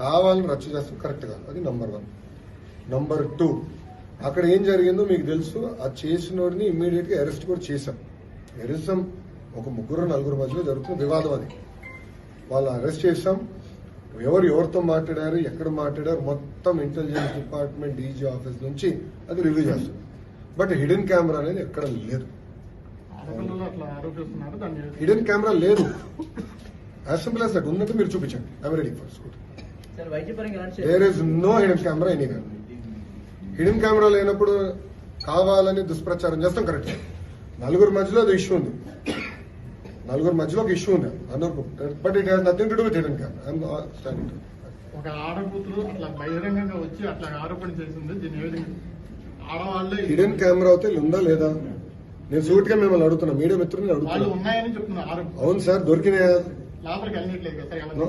కావాలని రచ్చ చేస్తాం. కరెక్ట్ కాదు అది నంబర్ వన్ నంబర్ టూ అక్కడ ఏం జరిగిందో మీకు తెలుసు. ఆ చేసినోడిని ఇమ్మీడియట్గా అరెస్ట్ కూడా చేశాం. ఎరిసం ఒక ముగ్గురు నలుగురు మధ్యలో జరుగుతున్న వివాదం అది. వాళ్ళు అరెస్ట్ చేశాం. ఎవరు ఎవరితో మాట్లాడారు ఎక్కడ మాట్లాడారు మొత్తం ఇంటెలిజెన్స్ డిపార్ట్మెంట్ డీజీ ఆఫీస్ నుంచి అది రివ్యూ చేస్తారు బట్ హిడెన్ కెమెరా అనేది ఎక్కడ లేదు. హిడెన్ కెమెరా లేదు. యాజ్ సింపుల్ యాజ్ దట్ ఉన్నట్టు మీరు చూపించండి. I'm ready for there is no hidden camera anywhere hidden camera లేనప్పుడు కావాలని దుష్ప్రచారం చేస్తాం కరెక్ట్ నలుగురు మధ్యలో అది ఇష్యూ ఉంది. నలుగురు మధ్యలో ఒక ఇష్యూ ఉంది. అందరు but it has nothing to do with hidden camera standing ఒక ఆడకూతురు అట్లా బహిరంగంగా వచ్చి అట్లా ఆరోపణ చేసింది. దీని ఏ విధంగా ఆడవాళ్ళే హిడెన్ కెమెరా అయితే ఉందా లేదా? నేను సూటిగా మిమ్మల్ని అడుగుతున్నా. మీడియా వాళ్ళు అడుగుతున్నా. ఉన్నాయని చెప్తున్నారు ఆరోపణ. అవును సార్ దొరికినాయా? లోపలికి వెళ్ళట్లేదు?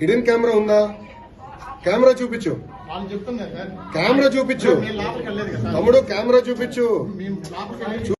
హిడెన్ కెమెరా ఉందా? కెమెరా చూపించు. కెమెరా చూపించు. తమ్ముడు కెమెరా చూపించు.